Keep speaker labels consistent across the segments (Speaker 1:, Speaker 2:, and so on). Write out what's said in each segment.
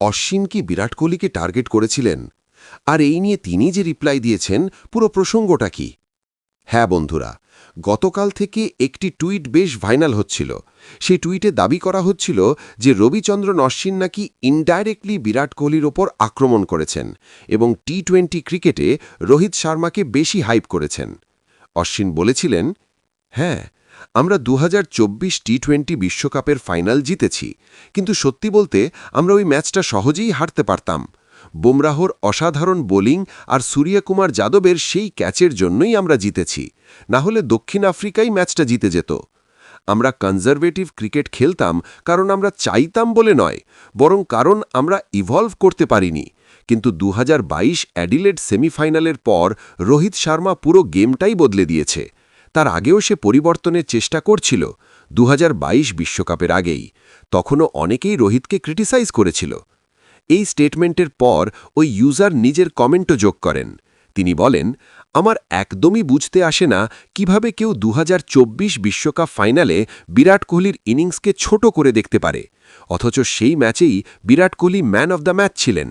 Speaker 1: অশ্বিন কি বিরাট কোহলিকে টার্গেট করেছিলেন? আর এই নিয়ে তিনি যে রিপ্লাই দিয়েছেন, পুরো প্রসঙ্গটা কি? হ্যাঁ বন্ধুরা, গতকাল থেকে একটি টুইট বেশ ভাইনাল হচ্ছিল। সেই টুইটে দাবি করা হচ্ছিল যে রবিচন্দ্রন অশ্বিন নাকি ইনডাইরেক্টলি বিরাট কোহলির ওপর আক্রমণ করেছেন এবং টি টোয়েন্টি ক্রিকেটে রোহিত শর্মাকে বেশি হাইপ করেছেন। অশ্বিন বলেছিলেন হ্যাঁ আমরা দু টি টোয়েন্টি বিশ্বকাপের ফাইনাল জিতেছি, কিন্তু সত্যি বলতে আমরা ওই ম্যাচটা সহজেই হারতে পারতাম। বুমরাহর অসাধারণ বোলিং আর সূর্যকুমার যাদবের সেই ক্যাচের জন্যই আমরা জিতেছি না হলে দক্ষিণ আফ্রিকাই ম্যাচটা জিতে যেত। আমরা কনজারভেটিভ ক্রিকেট খেলতাম কারণ আমরা চাইতাম বলে নয়, বরং কারণ আমরা ইভলভ করতে পারিনি। কিন্তু দু হাজার বাইশ অ্যাডিলেড সেমিফাইনালের পর রোহিত শর্মা পুরো গেমটাই বদলে দিয়েছে। তার আগেও সে পরিবর্তনের চেষ্টা করছিল দু বিশ্বকাপের আগেই, তখনও অনেকেই রোহিতকে ক্রিটিসাইজ করেছিল। এই স্টেটমেন্টের পর ওই ইউজার নিজের কমেন্টও যোগ করেন। তিনি বলেন, আমার একদমই বুঝতে আসে না কীভাবে কেউ দু বিশ্বকাপ ফাইনালে বিরাট কোহলির ইনিংসকে ছোট করে দেখতে পারে, অথচ সেই ম্যাচেই Virat Kohli man of the match ছিলেন।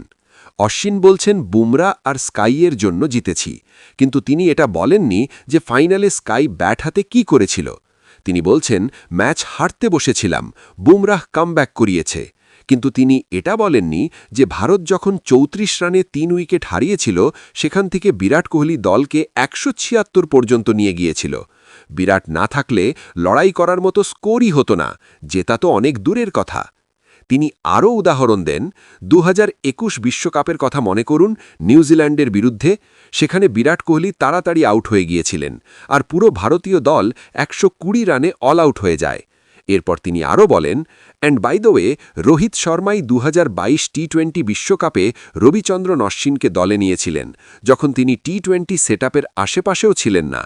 Speaker 1: অশ্বিন বলছেন, বুমরা আর স্কাইয়ের জন্য জিতেছি। কিন্তু তিনি এটা বলেননি যে ফাইনালে স্কাই ব্যাট হাতে কী করেছিল। তিনি বলছেন, ম্যাচ হারতে বসেছিলাম, বুমরাহ কামব্যাক করিয়েছে। কিন্তু তিনি এটা বলেননি যে ভারত যখন চৌত্রিশ রানে তিন উইকেট হারিয়েছিল, সেখান থেকে বিরাট কোহলি দলকে একশো ছিয়াত্তর পর্যন্ত নিয়ে গিয়েছিল। বিরাট না থাকলে লড়াই করার মতো স্কোরই হতো না। জেতা তো অনেক দূরের কথা। তিনি আরও উদাহরণ দেন দু বিশ্বকাপের কথা মনে করুন নিউজিল্যান্ডের বিরুদ্ধে, সেখানে বিরাট কোহলি তাড়াতাড়ি আউট হয়ে গিয়েছিলেন আর পুরো ভারতীয় দল একশো কুড়ি রানে অল আউট হয়ে যায়। এরপর তিনি আরও বলেন, and by the way, Rohit শর্মাই দু টি টোয়েন্টি বিশ্বকাপে রবিচন্দ্রন অশ্বিনকে দলে নিয়েছিলেন, যখন তিনি টি টোয়েন্টি সেট আশেপাশেও ছিলেন না।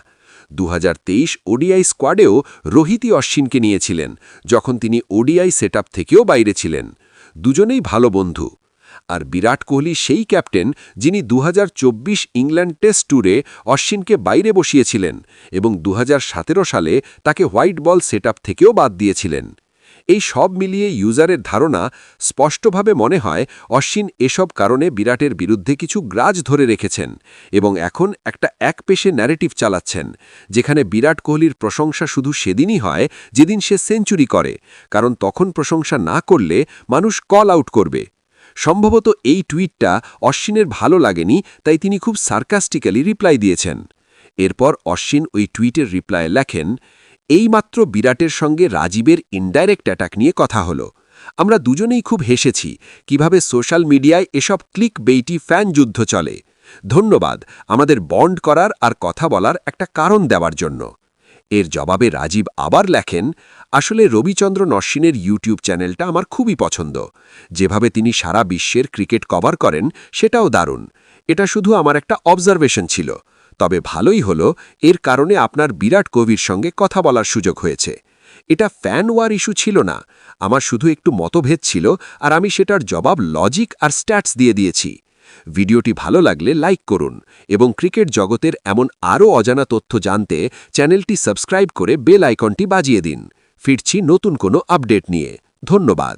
Speaker 1: দু হাজার তেইশ ওডিআই স্কোয়াডেও রোহিতই অশ্বিনকে নিয়েছিলেন, যখন তিনি ওডিআই সেট থেকেও বাইরে ছিলেন। দুজনেই ভালো বন্ধু। আর বিরাট কোহলি সেই ক্যাপ্টেন যিনি দুহাজার চব্বিশ ইংল্যান্ড টেস্ট ট্যুরে অশ্বিনকে বাইরে বসিয়েছিলেন এবং দুহাজার সতেরো সালে তাকে হোয়াইট বল সেট থেকেও বাদ দিয়েছিলেন। এই সব মিলিয়ে ইউজারের ধারণা স্পষ্টভাবে মনে হয় অশ্বিন এসব কারণে বিরাটের বিরুদ্ধে কিছু গ্রাজ ধরে রেখেছেন এবং এখন একটা এক পেশে ন্যারেটিভ চালাচ্ছেন, যেখানে বিরাট কোহলির প্রশংসা শুধু সেদিনই হয় যেদিন সে সেঞ্চুরি করে, কারণ তখন প্রশংসা না করলে মানুষ কল আউট করবে। সম্ভবত এই টুইটটা অশ্বিনের ভালো লাগেনি, তাই তিনি খুব সার্কাস্টিক্যালি রিপ্লাই দিয়েছেন। এরপর অশ্বিন ওই টুইটের রিপ্লায়ে লেখেন এইমাত্র বিরাটের সঙ্গে রাজীবের ইনডাইরেক্ট অ্যাটাক নিয়ে কথা হলো। আমরা দুজনেই খুব হেসেছি, কীভাবে সোশ্যাল মিডিয়ায় এসব ক্লিক বেইটি ফ্যান যুদ্ধ চলে। ধন্যবাদ, আমাদের বন্ড করার আর কথা বলার একটা কারণ দেওয়ার জন্য। এর জবাবে রাজীব আবার লেখেন, আসলে রবিচন্দ্র অশ্বিনের ইউটিউব চ্যানেলটা আমার খুবই পছন্দ। যেভাবে তিনি সারা বিশ্বের ক্রিকেট কভার করেন, সেটাও দারুণ। এটা শুধু আমার একটা অবজারভেশন ছিল। তবে ভালোই হলো, এর কারণে আপনার বিরাট কোহলির সঙ্গে কথা বলার সুযোগ হয়েছে। এটা ফ্যান ওয়ার ইস্যু ছিল না। আমার শুধু একটু মতভেদ ছিল আর আমি সেটার জবাব লজিক আর স্ট্যাটস দিয়ে দিয়েছি। ভিডিওটি ভালো লাগলে লাইক করুন এবং ক্রিকেট জগতের এমন আরও অজানা তথ্য জানতে চ্যানেলটি সাবস্ক্রাইব করে বেল আইকনটি বাজিয়ে দিন। ফিরছি নতুন কোনো আপডেট নিয়ে। ধন্যবাদ।